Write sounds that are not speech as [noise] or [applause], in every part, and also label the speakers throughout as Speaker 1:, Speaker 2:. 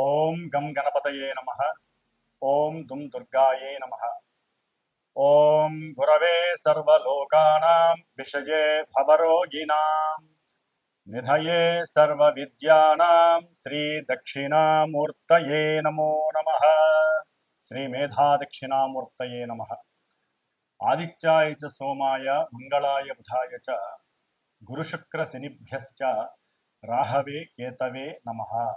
Speaker 1: ओम गम गणपत नम। ओं दुम दुर्गायै नम। ओं गुरव सर्वलोकानां, विषये भवरोगिणां निधये सर्वविद्यानां नमो नम। श्रीमेधादक्षिणामूर्तये नमः। नम च सोमाय, मंगलाय बुधाय च गुरुशुक्रशनिभ्यश्च राहवे, केतवे नमः।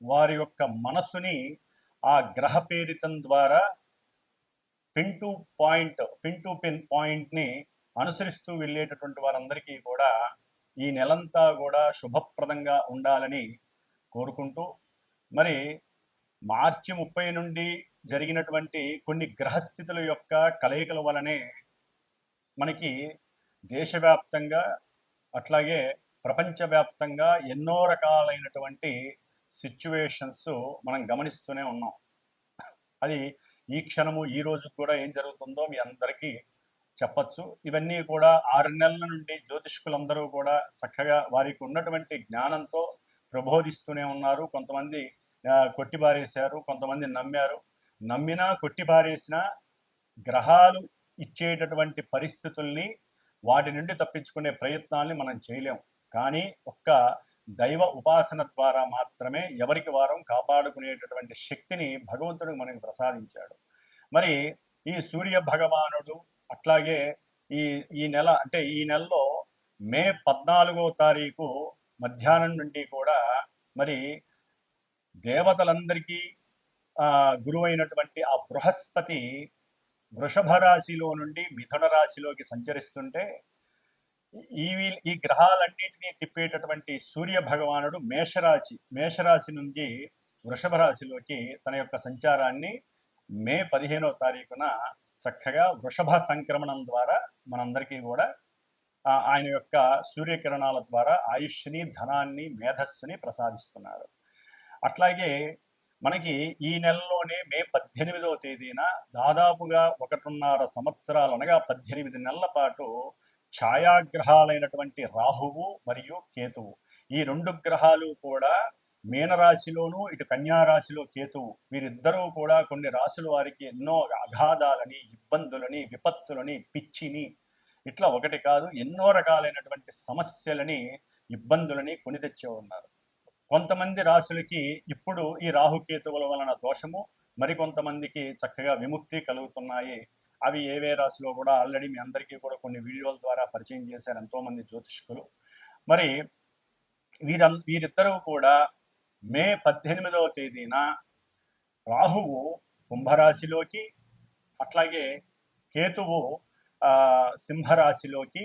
Speaker 1: వారి యొక్క మనసుని ఆ గ్రహ పేరితం ద్వారా pin to point pin to pin పాయింట్ని అనుసరిస్తూ వెళ్ళేటటువంటి వారందరికీ కూడా ఈ నెలంతా కూడా శుభప్రదంగా ఉండాలని కోరుకుంటూ మరి మార్చి ముప్పై నుండి జరిగినటువంటి కొన్ని గ్రహస్థితుల యొక్క కలయికల వలనే మనకి దేశవ్యాప్తంగా అట్లాగే ప్రపంచవ్యాప్తంగా ఎన్నో రకాలైనటువంటి సిచ్యువేషన్స్ మనం గమనిస్తూనే ఉన్నాం. అది ఈ క్షణము ఈ రోజు కూడా ఏం జరుగుతుందో మీ అందరికీ చెప్పచ్చు. ఇవన్నీ కూడా ఆరు నెలల నుండి జ్యోతిష్కులందరూ కూడా చక్కగా వారికి ఉన్నటువంటి జ్ఞానంతో ప్రబోధిస్తూనే ఉన్నారు. కొంతమంది ఆ, కొట్టిపారేశారు కొంతమంది నమ్మారు. నమ్మినా కొట్టిపారేసిన గ్రహాలు ఇచ్చేటటువంటి పరిస్థితుల్ని వాటి నుండి తప్పించుకునే ప్రయత్నాల్ని మనం చేయలేం. కానీ ఒక్క దైవ ఉపాసన ద్వారా మాత్రమే ఎవరికి వారం కాపాడుకునేటటువంటి శక్తిని భగవంతుడు మనకు ప్రసాదించాడు. మరి ఈ సూర్య భగవానుడు అట్లాగే ఈ ఈ నెల అంటే ఈ నెలలో మే పద్నాలుగో తారీఖు మధ్యాహ్నం నుండి కూడా మరి దేవతలందరికీ ఆ గురువైనటువంటి ఆ బృహస్పతి వృషభ రాశిలో నుండి మిథున రాశిలోకి సంచరిస్తుంటే ఈ ఈ గ్రహాలన్నింటినీ తిప్పేటటువంటి సూర్య భగవానుడు మేషరాశి మేషరాశి నుంచి వృషభ రాశిలోకి తన యొక్క సంచారాన్ని మే పదిహేనో తారీఖున చక్కగా వృషభ సంక్రమణం ద్వారా మనందరికీ కూడా ఆయన యొక్క సూర్యకిరణాల ద్వారా ఆయుష్ని ధనాన్ని మేధస్సుని ప్రసాదిస్తున్నారు. అట్లాగే మనకి ఈ నెలలోనే మే పద్దెనిమిదవ తేదీన దాదాపుగా ఒకటిన్నర సంవత్సరాలు అనగా పద్దెనిమిది నెలల పాటు ఛాయాగ్రహాలైనటువంటి రాహువు మరియు కేతువు. ఈ రెండు గ్రహాలు కూడా మీనరాశిలోను ఇటు కన్యా రాశిలో కేతువు వీరిద్దరూ కూడా కొన్ని రాశుల వారికి ఎన్నో అగాధాలని ఇబ్బందులని విపత్తులని పిచ్చిని ఇట్లా ఒకటి కాదు ఎన్నో రకాలైనటువంటి సమస్యలని ఇబ్బందులని కొని తెచ్చే ఉన్నారు. కొంతమంది రాశులకి ఇప్పుడు ఈ రాహుకేతువుల వలన దోషము మరికొంతమందికి చక్కగా విముక్తి కలుగుతున్నాయి. అవి ఏవే రాశిలో కూడా ఆల్రెడీ మీ అందరికీ కూడా కొన్ని వీడియోల ద్వారా పరిచయం చేశారు ఎంతో మంది జ్యోతిష్కులు. మరి వీర వీరిద్దరూ కూడా మే పద్దెనిమిదవ తేదీన రాహువు కుంభరాశిలోకి అట్లాగే కేతువు సింహరాశిలోకి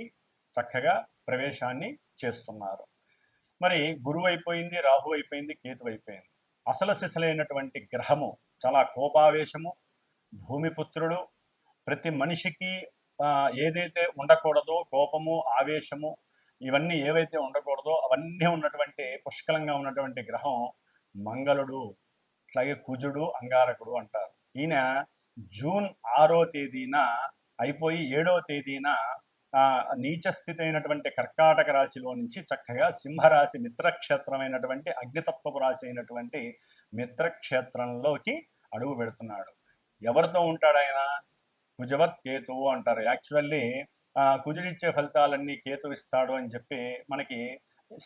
Speaker 1: చక్కగా ప్రవేశాన్ని చేస్తున్నారు. మరి గురువు అయిపోయింది రాహు అయిపోయింది కేతు అయిపోయింది. అసలు సిసలైనటువంటి గ్రహము చాలా కోపావేశము భూమిపుత్రుడు ప్రతి మనిషికి ఏదైతే ఉండకూడదో కోపము ఆవేశము ఇవన్నీ ఏవైతే ఉండకూడదో అవన్నీ ఉన్నటువంటి పుష్కలంగా ఉన్నటువంటి గ్రహం మంగళుడు అట్లాగే కుజుడు అంగారకుడు అంటారు. ఈయన జూన్ ఆరో తేదీన అయిపోయి ఏడో తేదీన ఆ, నీచ స్థితి అయినటువంటి కర్కాటక రాశిలో నుంచి చక్కగా సింహరాశి మిత్రక్షేత్రమైనటువంటి అగ్నితత్వపు రాశి అయినటువంటి మిత్రక్షేత్రంలోకి అడుగు పెడుతున్నాడు. ఎవరితో ఉంటాడు ఆయన? కుజవత్ కేతువు అంటారు. యాక్చువల్లీ కుజుడిచ్చే ఫలితాలన్నీ కేతు ఇస్తాడు అని చెప్పి మనకి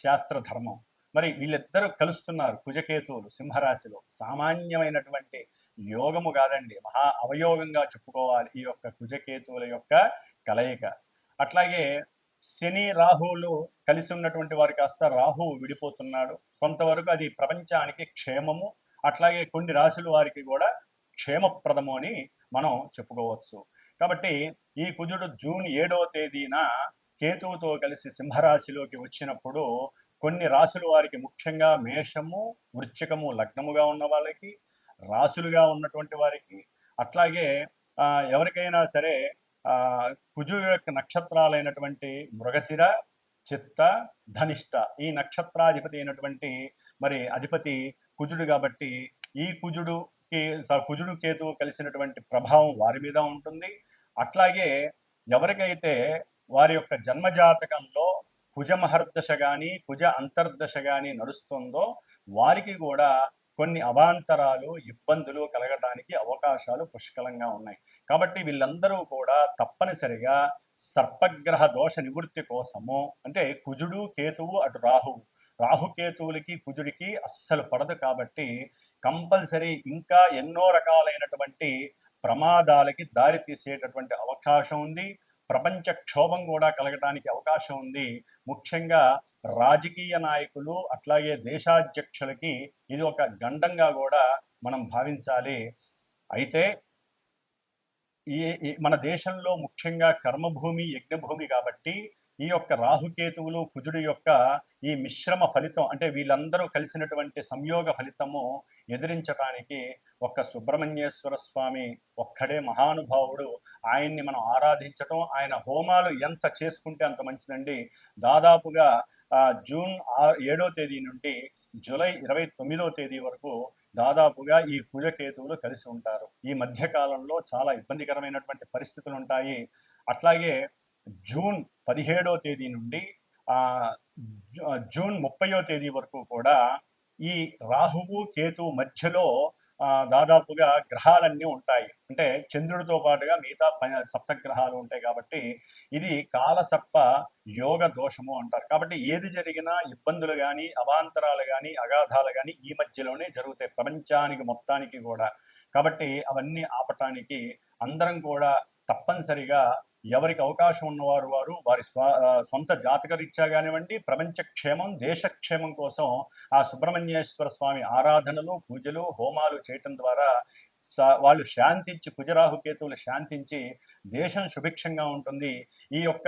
Speaker 1: శాస్త్ర ధర్మం. మరి వీళ్ళిద్దరూ కలుస్తున్నారు కుజకేతువులు సింహరాశిలో. సామాన్యమైనటువంటి యోగము కాదండి మహా అవయోగంగా చెప్పుకోవాలి ఈ యొక్క కుజకేతువుల యొక్క కలయిక. అట్లాగే శని రాహువులు కలిసి ఉన్నటువంటి వారు కాస్త రాహువు విడిపోతున్నాడు. కొంతవరకు అది ప్రపంచానికి క్షేమము అట్లాగే కొన్ని రాశుల వారికి కూడా క్షేమప్రదము అని మనం చెప్పుకోవచ్చు. కాబట్టి ఈ కుజుడు జూన్ ఏడవ తేదీన కేతువుతో కలిసి సింహరాశిలోకి వచ్చినప్పుడు కొన్ని రాశులు వారికి ముఖ్యంగా మేషము వృశ్చికము లగ్నముగా ఉన్న వాళ్ళకి రాశులుగా ఉన్నటువంటి వారికి అట్లాగే ఎవరికైనా సరే కుజు యొక్క నక్షత్రాలైనటువంటి మృగశిర చిత్త ధనిష్ట ఈ నక్షత్రాధిపతి అయినటువంటి మరి అధిపతి కుజుడు కాబట్టి ఈ కుజుడు కుజుడు కేతువు కలిసినటువంటి ప్రభావం వారి మీద ఉంటుంది. అట్లాగే ఎవరికైతే వారి యొక్క జన్మజాతకంలో కుజ మహర్దశ కానీ కుజ అంతర్దశ కానీ నడుస్తుందో వారికి కూడా కొన్ని అవాంతరాలు ఇబ్బందులు కలగడానికి అవకాశాలు పుష్కలంగా ఉన్నాయి. కాబట్టి వీళ్ళందరూ కూడా తప్పనిసరిగా సర్పగ్రహ దోష నివృత్తి కోసము అంటే కుజుడు కేతువు అటు రాహువు. రాహుకేతువులకి కుజుడికి అస్సలు పడదు కాబట్టి కంపల్సరీ ఇంకా ఎన్నో రకాలైనటువంటి ప్రమాదాలకి దారి తీసేటటువంటి అవకాశం ఉంది. ప్రపంచ క్షోభం కూడా కలగడానికి అవకాశం ఉంది. ముఖ్యంగా రాజకీయ నాయకులు అట్లాగే దేశాధ్యక్షులకి ఇది ఒక గండంగా కూడా మనం భావించాలి. అయితే ఈ ఈ- మన దేశంలో ముఖ్యంగా కర్మభూమి యజ్ఞభూమి కాబట్టి ఈ యొక్క రాహుకేతువులు కుజుడు యొక్క ఈ మిశ్రమ ఫలితం అంటే వీళ్ళందరూ కలిసినటువంటి సంయోగ ఫలితము ఎదిరించడానికి ఒక్క సుబ్రహ్మణ్యేశ్వర స్వామి ఒక్కడే మహానుభావుడు. ఆయన్ని మనం ఆరాధించటం ఆయన హోమాలు ఎంత చేసుకుంటే అంత మంచిదండి. దాదాపుగా జూన్ ఆ- ఏడో తేదీ నుండి జూలై ఇరవై తొమ్మిదో తేదీ వరకు దాదాపుగా ఈ కుజకేతువులు కలిసి ఉంటారు. ఈ మధ్యకాలంలో చాలా ఇబ్బందికరమైనటువంటి పరిస్థితులు ఉంటాయి. అట్లాగే జూన్ పదిహేడో తేదీ నుండి ఆ జూ- జూన్ ముప్పయో తేదీ వరకు కూడా ఈ రాహువు కేతు మధ్యలో దాదాపుగా గ్రహాలన్నీ ఉంటాయి. అంటే చంద్రుడితో పాటుగా మిగతా ప- సప్తగ్రహాలు ఉంటాయి కాబట్టి ఇది కాలసర్ప యోగ దోషము అంటారు. కాబట్టి ఏది జరిగినా ఇబ్బందులు కానీ అవాంతరాలు కానీ అగాధాలు కానీ ఈ మధ్యలోనే జరుగుతాయి. ప్రపంచానికి మొత్తానికి కూడా. కాబట్టి అవన్నీ ఆపటానికి అందరం కూడా తప్పనిసరిగా ఎవరికి అవకాశం ఉన్నవారు వారు వారి స్వ సొంత జాతక రీత్యా కానివ్వండి ప్రపంచ క్షేమం దేశక్షేమం కోసం ఆ సుబ్రహ్మణ్యేశ్వర స్వామి ఆరాధనలు పూజలు హోమాలు చేయటం ద్వారా వాళ్ళు శాంతించి కుజరాహుకేతువులు శాంతించి దేశం సుభిక్షంగా ఉంటుంది. ఈ యొక్క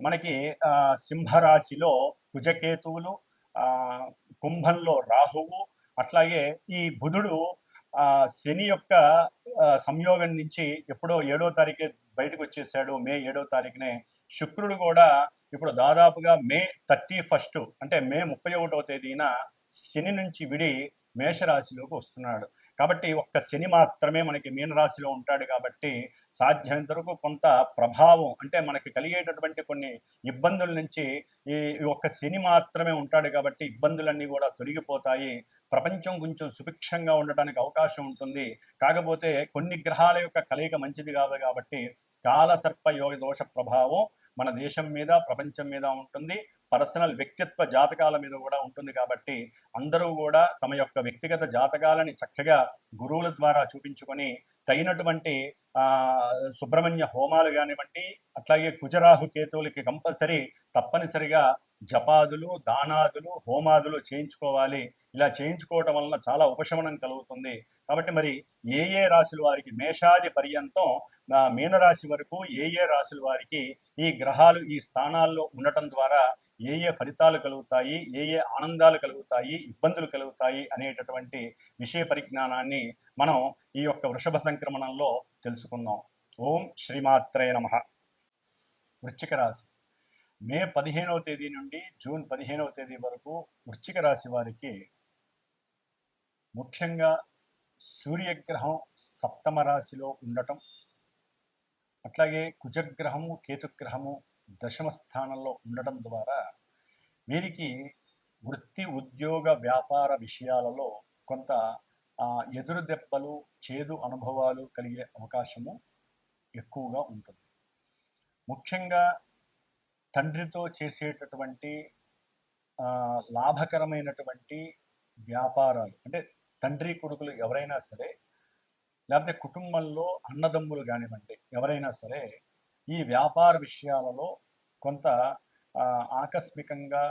Speaker 1: మనకి ఆ, సింహరాశిలో కుజకేతువులు ఆ, కుంభంలో రాహువు అట్లాగే ఈ బుధుడు ఆ, శని యొక్క సంయోగం నుంచి ఎప్పుడో ఏడో తారీఖే బయటకు వచ్చేసాడు మే ఏడో తారీఖునే. శుక్రుడు కూడా ఇప్పుడు దాదాపుగా మే థర్టీ ఫస్ట్ అంటే మే ముప్పై ఒకటో తేదీన శని నుంచి విడి మేషరాశిలోకి వస్తున్నాడు. కాబట్టి ఒక్క శని మాత్రమే మనకి మీనరాశిలో ఉంటాడు కాబట్టి సాధ్యమైనంత వరకు కొంత ప్రభావం అంటే మనకి కలిగేటటువంటి కొన్ని ఇబ్బందుల నుంచి ఈ ఒక్క శని మాత్రమే ఉంటాడు కాబట్టి ఇబ్బందులన్నీ కూడా తొలగిపోతాయి. ప్రపంచం కొంచెం సుభిక్షంగా ఉండటానికి అవకాశం ఉంటుంది. కాకపోతే కొన్ని గ్రహాల యొక్క కలయిక మంచిది కాదు కాబట్టి కాలసర్ప యోగ దోష ప్రభావం మన దేశం మీద ప్రపంచం మీద ఉంటుంది. పర్సనల్ వ్యక్తిత్వ జాతకాల మీద కూడా ఉంటుంది కాబట్టి అందరూ కూడా తమ యొక్క వ్యక్తిగత జాతకాలని చక్కగా గురువుల ద్వారా చూపించుకొని తగినటువంటి సుబ్రహ్మణ్య హోమాలు కానివ్వండి అట్లాగే కుజరాహు కేతువులకి కంపల్సరీ తప్పనిసరిగా జపాదులు దానాదులు హోమాదులు చేయించుకోవాలి. ఇలా చేయించుకోవటం వలన చాలా ఉపశమనం కలుగుతుంది. కాబట్టి మరి ఏ ఏ రాశుల వారికి మేషాది పర్యంతం మీనరాశి వరకు ఏ ఏ రాశుల వారికి ఈ గ్రహాలు ఈ స్థానాల్లో ఉండటం ద్వారా ఏ ఏ ఫలితాలు కలుగుతాయి ఏ ఏ ఆనందాలు కలుగుతాయి ఇబ్బందులు కలుగుతాయి అనేటటువంటి విషయ పరిజ్ఞానాన్ని మనం ఈ యొక్క వృషభ సంక్రమణంలో తెలుసుకుందాం ఓం శ్రీమాత్రే నమ. వృశ్చిక రాశి. మే పదిహేనవ తేదీ నుండి జూన్ పదిహేనవ తేదీ వరకు వృశ్చిక రాశి వారికి ముఖ్యంగా సూర్యగ్రహం సప్తమ రాశిలో ఉండటం అట్లాగే కుజగ్రహము కేతుగ్రహము దశమ స్థానంలో ఉండటం ద్వారా వీరికి వృత్తి ఉద్యోగ వ్యాపార విషయాలలో కొంత ఎదురు దెబ్బలు చేదు అనుభవాలు కలిగే అవకాశము ఎక్కువగా ఉంటుంది. ముఖ్యంగా తండ్రితో చేసేటటువంటి లాభకరమైనటువంటి వ్యాపారాలు అంటే తండ్రి కొడుకులు ఎవరైనా సరే లేకపోతే కుటుంబంలో అన్నదమ్ములు కానివ్వండి ఎవరైనా సరే ఈ వ్యాపార విషయాలలో కొంత ఆకస్మికంగా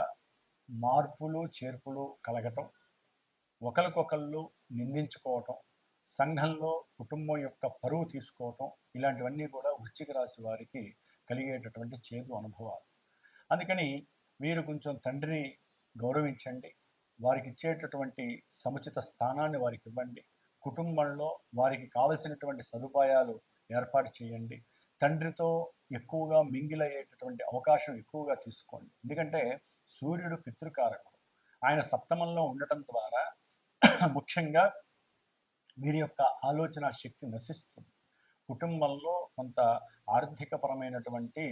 Speaker 1: మార్పులు చేర్పులు కలగటం ఒకరికొకళ్ళు నిందించుకోవటం సంఘంలో కుటుంబం యొక్క పరువు తీసుకోవటం ఇలాంటివన్నీ కూడా వృశ్చిక రాశి వారికి కలిగేటటువంటి చేదు అనుభవాలు. అందుకని మీరు కొంచెం తండ్రిని గౌరవించండి వారికి ఇచ్చేటటువంటి సముచిత స్థానాన్ని వారికి ఇవ్వండి కుటుంబంలో వారికి కావలసినటువంటి సదుపాయాలు ఏర్పాటు చేయండి తండ్రితో ఎక్కువగా మింగిలయ్యేటటువంటి అవకాశం ఎక్కువగా తీసుకోండి. ఎందుకంటే సూర్యుడు పితృకారకుడు. ఆయన సప్తమంలో ఉండటం ద్వారా [clears throat] ముఖ్యంగా వీరి యొక్క ఆలోచన శక్తి నశిస్తుంది. కుటుంబంలో కొంత ఆర్థికపరమైనటువంటి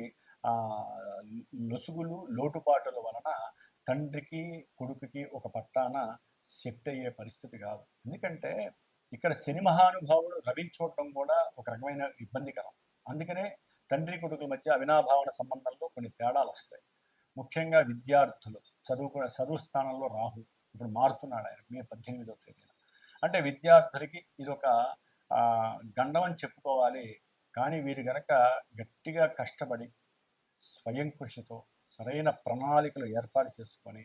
Speaker 1: లొసుగులు లోటుపాటుల వలన తండ్రికి కొడుకుకి ఒక పట్టాన సెట్ అయ్యే పరిస్థితి కాదు. ఎందుకంటే ఇక్కడ శని మహానుభావుడు రవి చూడటం కూడా ఒక రకమైన ఇబ్బందికరం. అందుకనే తండ్రి కొడుకుల మధ్య అవినాభావన సంబంధంలో కొన్ని తేడాలు వస్తాయి. ముఖ్యంగా విద్యార్థులు చదువుకునే చదువు స్థానంలో రాహు ఇప్పుడు మారుతున్నాడు ఆయన మే పద్దెనిమిదో తేదీన. అంటే విద్యార్థులకి ఇదొక గండం అని చెప్పుకోవాలి. కానీ వీరు గనక గట్టిగా కష్టపడి స్వయం కృషితో సరైన ప్రణాళికలు ఏర్పాటు చేసుకొని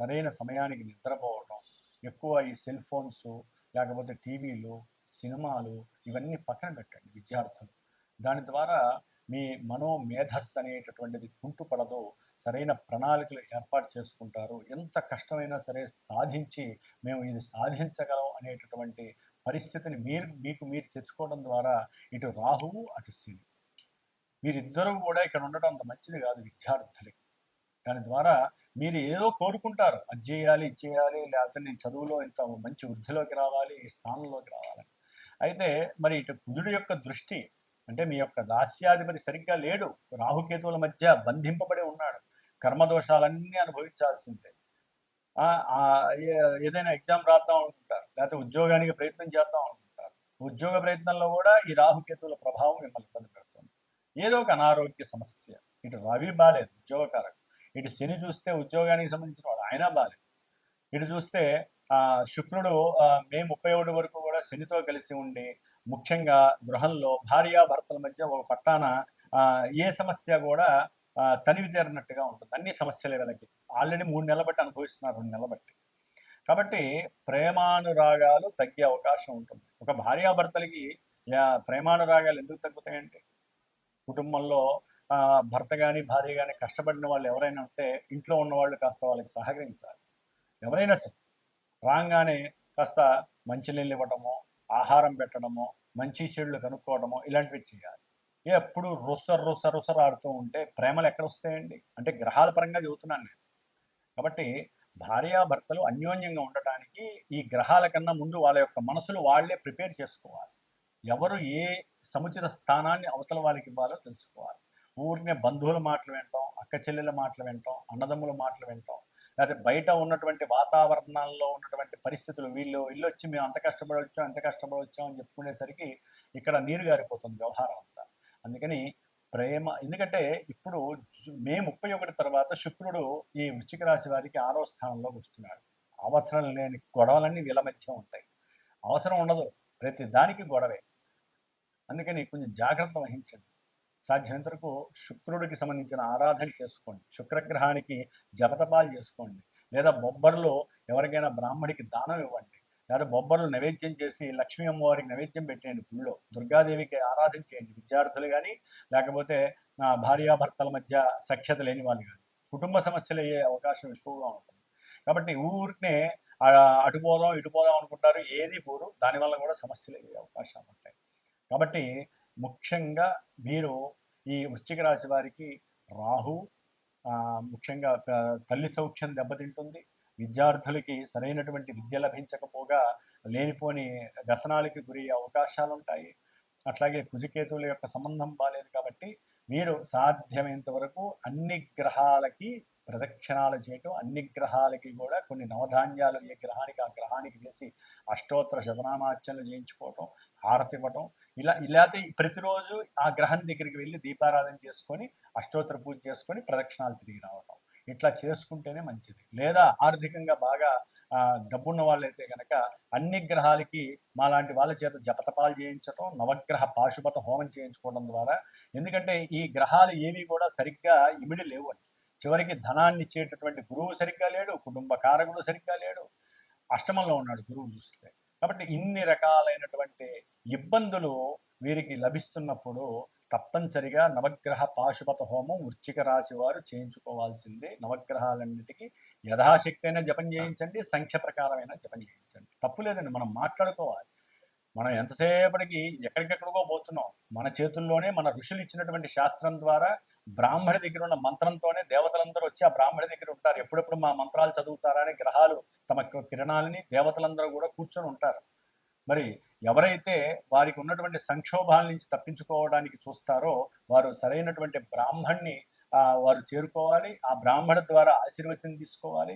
Speaker 1: సరైన సమయానికి నిద్రపోవటం ఎక్కువ ఈ సెల్ ఫోన్స్ లేకపోతే టీవీలు సినిమాలు ఇవన్నీ పక్కన పెట్టండి విద్యార్థులు. దాని ద్వారా మీ మనోమేధస్ అనేటటువంటిది కుంటుపడదు సరైన ప్రణాళికలు ఏర్పాటు చేసుకుంటారు ఎంత కష్టమైనా సరే సాధించి మేము ఇది సాధించగలం అనేటటువంటి పరిస్థితిని మీరు మీకు మీరు తెచ్చుకోవడం ద్వారా ఇటు రాహువు అటు శని. వీరిద్దరూ కూడా ఇక్కడ ఉండడం అంత మంచిది కాదు విద్యార్థులకి. దాని ద్వారా మీరు ఏదో కోరుకుంటారు. అది చేయాలి ఇది చేయాలి లేకపోతే నేను చదువులో ఇంత మంచి వృద్ధిలోకి రావాలి ఈ స్థానంలోకి రావాలని. అయితే మరి ఇటు కుజుడు యొక్క దృష్టి అంటే మీ యొక్క దాస్యాధిపతి సరిగ్గా లేడు. రాహుకేతువుల మధ్య బంధింపబడి ఉన్నాడు. కర్మదోషాలన్నీ అనుభవించాల్సిందే. ఆ, ఏదైనా ఎగ్జామ్ రాద్దాం అనుకుంటారు. లేకపోతే ఉద్యోగానికి ప్రయత్నం చేద్దాం అనుకుంటారు. ఉద్యోగ ప్రయత్నంలో కూడా ఈ రాహుకేతువుల ప్రభావం మిమ్మల్ని ఇబ్బంది పెడుతుంది. ఏదో ఒక అనారోగ్య సమస్య. ఇటు రవి బాలేదు ఉద్యోగకారకు. ఇటు శని చూస్తే ఉద్యోగానికి సంబంధించిన వాడు ఆయన బాలేదు. ఇటు చూస్తే ఆ శుక్రుడు మే ముప్పై ఒకటి వరకు కూడా శనితో కలిసి ఉండి ముఖ్యంగా గృహంలో భార్యాభర్తల మధ్య ఒక పట్టాన ఆ, ఏ సమస్య కూడా తనివి తీరినట్టుగా ఉంటుంది. అన్ని సమస్యలే వీళ్ళకి. ఆల్రెడీ మూడు నెలల బట్టి అనుభవిస్తున్నారు రెండు నెలల బట్టి. కాబట్టి ప్రేమానురాగాలు తగ్గే అవకాశం ఉంటుంది. ఒక భార్యాభర్తలకి యా- ప్రేమానురాగాలు ఎందుకు తగ్గుతాయండి? కుటుంబంలో ఆ, భర్త కానీ భార్య కానీ కష్టపడిన వాళ్ళు ఎవరైనా ఉంటే ఇంట్లో ఉన్న వాళ్ళు కాస్త వాళ్ళకి సహకరించాలి. ఎవరైనా సరే రాగానే కాస్త మంచినీళ్ళు ఇవ్వటమో ఆహారం పెట్టడమో మంచి చెడులు కనుక్కోవడమో ఇలాంటివి చేయాలి. ఎప్పుడు రుస రుస రుసర ఆడుతూ ఉంటే ప్రేమలు ఎక్కడ వస్తాయండి? అంటే గ్రహాల పరంగా చెబుతున్నాను నేను. కాబట్టి భార్యాభర్తలు అన్యోన్యంగా ఉండటానికి ఈ గ్రహాల కన్నా ముందు వాళ్ళ యొక్క మనసులు వాళ్ళే ప్రిపేర్ చేసుకోవాలి. ఎవరు ఏ సముచిత స్థానాన్ని అవతల వాళ్ళకి ఇవ్వాలో తెలుసుకోవాలి. ఊరినే బంధువుల మాటలు వింటాం అక్క చెల్లెల మాటలు వింటాం అన్నదమ్ముల మాటలు వింటాం. లేకపోతే బయట ఉన్నటువంటి వాతావరణాల్లో ఉన్నటువంటి పరిస్థితులు వీళ్ళు ఇల్లు వచ్చి మేము అంత కష్టపడి వచ్చాం అంత కష్టపడి వచ్చాం అని చెప్పుకునేసరికి ఇక్కడ నీరు గారిపోతుంది వ్యవహారం అంతా. అందుకని ప్రేమ ఎందుకంటే ఇప్పుడు మే ముప్పై ఒకటి తర్వాత శుక్రుడు ఈ వృశ్చిక రాశి వారికి ఆరో స్థానంలోకి వస్తున్నాడు. అవసరం లేని గొడవలన్నీ వీళ్ళ మధ్య ఉంటాయి. అవసరం ఉండదు. ప్రతి దానికి గొడవే. అందుకని కొంచెం జాగ్రత్త వహించండి. సాధ్యమైనంత వరకు శుక్రుడికి సంబంధించిన ఆరాధన చేసుకోండి. శుక్రగ్రహానికి జపతపాలు చేసుకోండి. లేదా బొబ్బర్లో ఎవరికైనా బ్రాహ్మడికి దానం ఇవ్వండి. లేదా బొబ్బర్లు నైవేద్యం చేసి లక్ష్మీ అమ్మవారికి నైవేద్యం పెట్టేయండి గుళ్ళో దుర్గాదేవికి ఆరాధన చేయండి విద్యార్థులు కానీ లేకపోతే నా భార్యాభర్తల మధ్య సఖ్యత లేని వాళ్ళు కానీ కుటుంబ సమస్యలు అయ్యే అవకాశం ఎక్కువగా ఉంటుంది. కాబట్టి ఊరికే అటు పోదాం ఇటు పోదాం అనుకుంటారు ఏది పోరు. దానివల్ల కూడా సమస్యలు అయ్యే అవకాశాలు ఉంటాయి. కాబట్టి ముఖ్యంగా మీరు ఈ వృశ్చిక రాశి వారికి రాహు ముఖ్యంగా తల్లి సౌఖ్యం దెబ్బతింటుంది. విద్యార్థులకి సరైనటువంటి విద్య లభించకపోగా లేనిపోని వ్యసనాలకి గురి అవకాశాలు ఉంటాయి అట్లాగే కుజికేతువుల యొక్క సంబంధం బాలేదు కాబట్టి మీరు సాధ్యమైనంత వరకు అన్ని గ్రహాలకి ప్రదక్షిణాలు చేయటం అన్ని గ్రహాలకి కూడా కొన్ని నవధాన్యాలు ఏ గ్రహానికి ఆ గ్రహానికి వేసి అష్టోత్తర శతనామార్చనలు చేయించుకోవటం హారతి ఇవ్వటం ఇలా ఇలాతే ప్రతిరోజు ఆ గ్రహం దగ్గరికి వెళ్ళి దీపారాధన చేసుకొని అష్టోత్తర పూజ చేసుకొని ప్రదక్షిణాలు తిరిగి రావటం. ఇట్లా చేసుకుంటేనే మంచిది. లేదా ఆర్థికంగా బాగా ఆ, డబ్బున్న వాళ్ళైతే కనుక అన్ని గ్రహాలకి మాలాంటి వాళ్ళ చేత జపతపాలు చేయించటం నవగ్రహ పాశుపత హోమం చేయించుకోవడం ద్వారా ఎందుకంటే ఈ గ్రహాలు ఏవి కూడా సరిగ్గా ఇమిడి లేవు అని చివరికి ధనాన్ని ఇచ్చేటటువంటి గురువు సరిగ్గా లేడు కుటుంబ కారకుడు సరిగ్గా లేడు అష్టమంలో ఉన్నాడు గురువు చూస్తే. కాబట్టి ఇన్ని రకాలైనటువంటి ఇబ్బందులు వీరికి లభిస్తున్నప్పుడు తప్పనిసరిగా నవగ్రహ పాశుపత హోమం వృచ్చిక రాశి వారు చేయించుకోవాల్సిందే. నవగ్రహాలన్నిటికీ యథాశక్తి అయినా జపం చేయించండి సంఖ్య ప్రకారమైన జపం చేయించండి. తప్పు లేదండి మనం మాట్లాడుకోవాలి. మనం ఎంతసేపటికి ఎక్కడికెక్కడికో పోతున్నాం. మన చేతుల్లోనే మన ఋషులు ఇచ్చినటువంటి శాస్త్రం ద్వారా బ్రాహ్మణ దగ్గర ఉన్న మంత్రంతోనే దేవతలందరూ వచ్చి ఆ బ్రాహ్మణ దగ్గర ఉంటారు. ఎప్పుడెప్పుడు మా మంత్రాలు చదువుతారని గ్రహాలు తమ కిరణాలని దేవతలందరూ కూడా కూర్చొని ఉంటారు. మరి ఎవరైతే వారికి ఉన్నటువంటి సంక్షోభాల నుంచి తప్పించుకోవడానికి చూస్తారో వారు సరైనటువంటి బ్రాహ్మణ్ణి ఆ, వారు చేరుకోవాలి ఆ బ్రాహ్మణ ద్వారా ఆశీర్వచనం తీసుకోవాలి.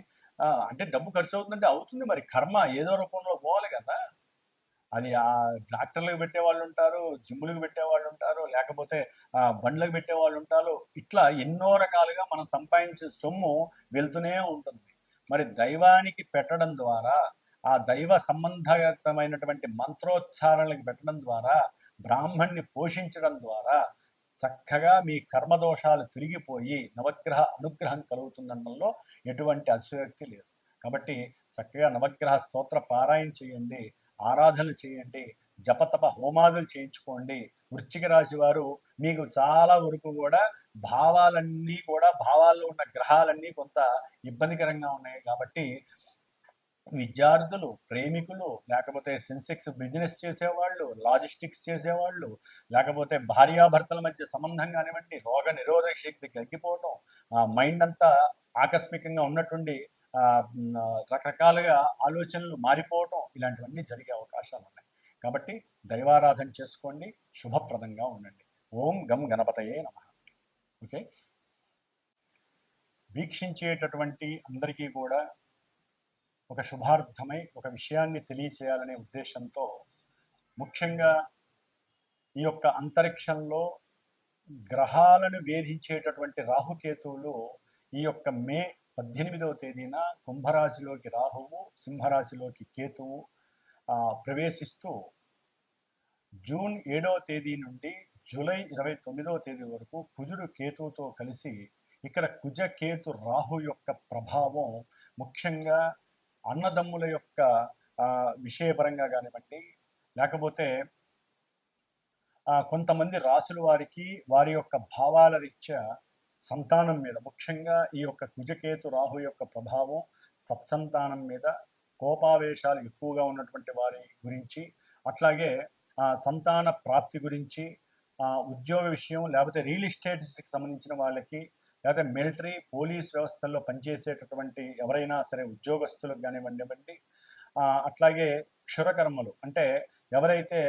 Speaker 1: అంటే డబ్బు ఖర్చు అవుతుందంటే అవుతుంది మరి. కర్మ ఏదో రూపంలో పోవాలి కదా. అది ఆ డాక్టర్లకు పెట్టే వాళ్ళు ఉంటారు జిమ్ములకు పెట్టే వాళ్ళు ఉంటారు లేకపోతే ఆ, బండ్లకు పెట్టే వాళ్ళు ఉంటారు ఇట్లా ఎన్నో రకాలుగా మనం సంపాదించే సొమ్ము వెళ్తూనే ఉంటుంది. మరి దైవానికి పెట్టడం ద్వారా ఆ దైవ సంబంధమైనటువంటి మంత్రోచ్చారణలకు పెట్టడం ద్వారా బ్రాహ్మణ్ణి పోషించడం ద్వారా చక్కగా మీ కర్మదోషాలు తిరిగిపోయి నవగ్రహ అనుగ్రహం కలుగుతుందనడంలో ఎటువంటి అతిశయోక్తి లేదు. కాబట్టి చక్కగా నవగ్రహ స్తోత్ర పారాయణ చేయండి. ఆరాధనలు చేయండి జపతప హోమాదులు చేయించుకోండి. వృశ్చిక రాశి వారు మీకు చాలా వరకు కూడా భావాలన్నీ కూడా భావాల్లో ఉన్న గ్రహాలన్నీ కొంత ఇబ్బందికరంగా ఉన్నాయి. కాబట్టి విద్యార్థులు ప్రేమికులు లేకపోతే సెన్సెక్స్ బిజినెస్ చేసేవాళ్ళు లాజిస్టిక్స్ చేసేవాళ్ళు లేకపోతే భార్యాభర్తల మధ్య సంబంధం కానివ్వండి రోగ నిరోధక శక్తి తగ్గిపోవడం ఆ మైండ్ అంతా ఆకస్మికంగా ఉన్నటువంటి రకరకాలుగా ఆలోచనలు మారిపోవటం ఇలాంటివన్నీ జరిగే అవకాశాలు ఉన్నాయి. కాబట్టి దైవారాధన చేసుకోండి శుభప్రదంగా ఉండండి. ఓం గం గణపతయే నమ. ఓకే? వీక్షించేటటువంటి అందరికీ కూడా ఒక శుభార్థమై ఒక విషయాన్ని తెలియచేయాలనే ఉద్దేశంతో ముఖ్యంగా ఈ యొక్క అంతరిక్షంలో గ్రహాలను వేధించేటటువంటి రాహుకేతువులు ఈ యొక్క మే పద్దెనిమిదవ తేదీన కుంభరాశిలోకి రాహువు సింహరాశిలోకి కేతువు ప్రవేశిస్తూ జూన్ ఏడవ తేదీ నుండి జూలై ఇరవై తొమ్మిదవ తేదీ వరకు కుజుడు కేతువుతో కలిసి ఇక్కడ కుజ కేతు రాహు యొక్క ప్రభావం ముఖ్యంగా అన్నదమ్ముల యొక్క విషయపరంగా కానివ్వండి లేకపోతే కొంతమంది రాసుల వారికి వారి యొక్క భావాల రీత్యా సంతానం మీద ముఖ్యంగా ఈ యొక్క కుజకేతు రాహు యొక్క ప్రభావం సత్సంతానం మీద కోపావేశాలు ఎక్కువగా ఉన్నటువంటి వారి గురించి అట్లాగే ఆ, సంతాన ప్రాప్తి గురించి ఉద్యోగ విషయం లేకపోతే రియల్ ఎస్టేట్స్కి సంబంధించిన వాళ్ళకి లేకపోతే మిలిటరీ పోలీస్ వ్యవస్థల్లో పనిచేసేటటువంటి ఎవరైనా సరే ఉద్యోగస్తులకు కానివ్వండి అట్లాగే క్షురకర్మలు అంటే ఎవరైతే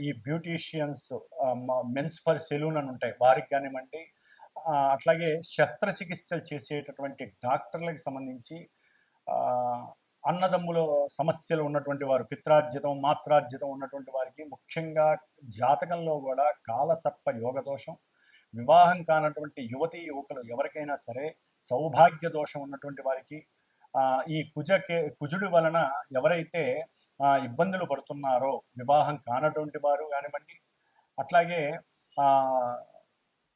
Speaker 1: ఈ బ్యూటీషియన్స్ మెన్స్ ఫర్ సెలూన్ అని ఉంటాయి వారికి కానివ్వండి అట్లాగే శస్త్రచికిత్సలు చేసేటటువంటి డాక్టర్లకు సంబంధించి అన్నదమ్ముల సమస్యలు ఉన్నటువంటి వారు పిత్రార్జితం మాత్రార్జితం ఉన్నటువంటి వారికి ముఖ్యంగా జాతకంలో కూడా కాలసర్ప యోగ దోషం వివాహం కానటువంటి యువతి యువకులు ఎవరికైనా సరే సౌభాగ్య దోషం ఉన్నటువంటి వారికి ఈ కుజకే కుజుడి వలన ఎవరైతే ఇబ్బందులు పడుతున్నారో వివాహం కానటువంటి వారు కానివ్వండి అట్లాగే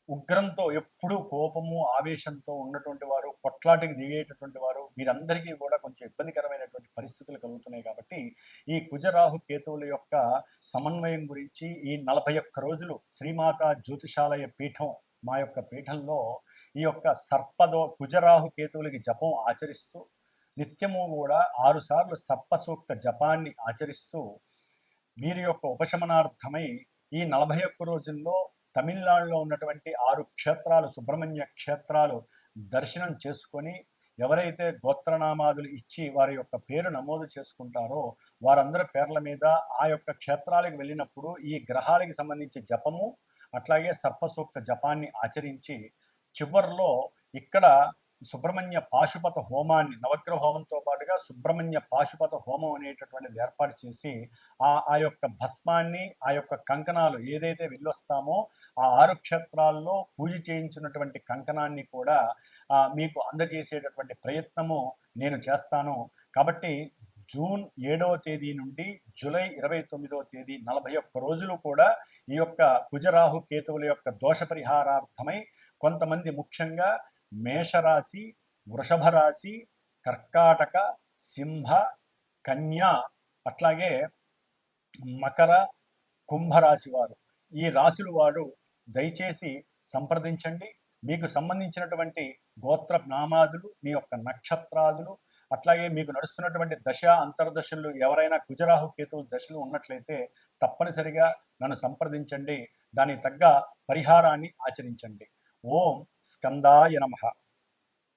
Speaker 1: ఉగ్రంతో ఎప్పుడూ కోపము ఆవేశంతో ఉన్నటువంటి వారు కొట్లాటికి దిగేటటువంటి వారు వీరందరికీ కూడా కొంచెం ఇబ్బందికరమైనటువంటి పరిస్థితులు కలుగుతున్నాయి కాబట్టి ఈ కుజరాహు కేతువుల యొక్క సమన్వయం గురించి ఈ నలభై ఒక్క రోజులు శ్రీమాత జ్యోతిషాలయ పీఠం మా యొక్క పీఠంలో ఈ యొక్క సర్పదో కుజరాహు కేతువులకి జపం ఆచరిస్తూ నిత్యము కూడా ఆరుసార్లు సర్పసూక్త సర్ప సూక్త జపాన్ని ఆచరిస్తూ వీరి యొక్క ఉపశమనార్థమై ఈ నలభై ఒక్క రోజుల్లో తమిళనాడులో ఉన్నటువంటి ఆరు క్షేత్రాలు సుబ్రహ్మణ్య క్షేత్రాలు దర్శనం చేసుకొని ఎవరైతే గోత్రనామాదులు ఇచ్చి వారి యొక్క పేరు నమోదు చేసుకుంటారో వారందరి పేర్ల మీద ఆ యొక్క క్షేత్రాలకు వెళ్ళినప్పుడు ఈ గ్రహాలకి సంబంధించి జపము అట్లాగే సర్పసూక్త జపాన్ని ఆచరించి చివరిలో ఇక్కడ సుబ్రహ్మణ్య పాశుపత హోమాన్ని నవగ్రహ హోమంతో పాటుగా సుబ్రహ్మణ్య పాశుపత హోమం అనేటటువంటిది ఏర్పాటు చేసి ఆ ఆ యొక్క భస్మాన్ని ఆ యొక్క కంకణాలు ఏదైతే వెళ్ళొస్తామో ఆ ఆరు క్షేత్రాల్లో పూజ చేయించినటువంటి కంకణాన్ని కూడా మీకు అందజేసేటటువంటి ప్రయత్నము నేను చేస్తాను. కాబట్టి జూన్ ఏడవ తేదీ నుండి జూలై ఇరవై తొమ్మిదవ తేదీ నలభై ఒక్క రోజులు కూడా ఈ యొక్క కుజరాహు కేతువుల యొక్క దోష పరిహారార్థమై కొంతమంది ముఖ్యంగా మేషరాశి వృషభ రాశి కర్కాటక సింహ కన్య అట్లాగే మకర కుంభరాశి వారు. ఈ రాశులు వారు దయచేసి సంప్రదించండి. మీకు సంబంధించినటువంటి గోత్ర నామాదులు మీ యొక్క నక్షత్రాదులు అట్లాగే మీకు నడుస్తున్నటువంటి దశ అంతర్దశలు ఎవరైనా కుజరాహు కేతువు దశలు ఉన్నట్లయితే తప్పనిసరిగా నన్ను సంప్రదించండి. దానికి తగ్గ పరిహారాన్ని ఆచరించండి. ఓం స్కందాయ నమః.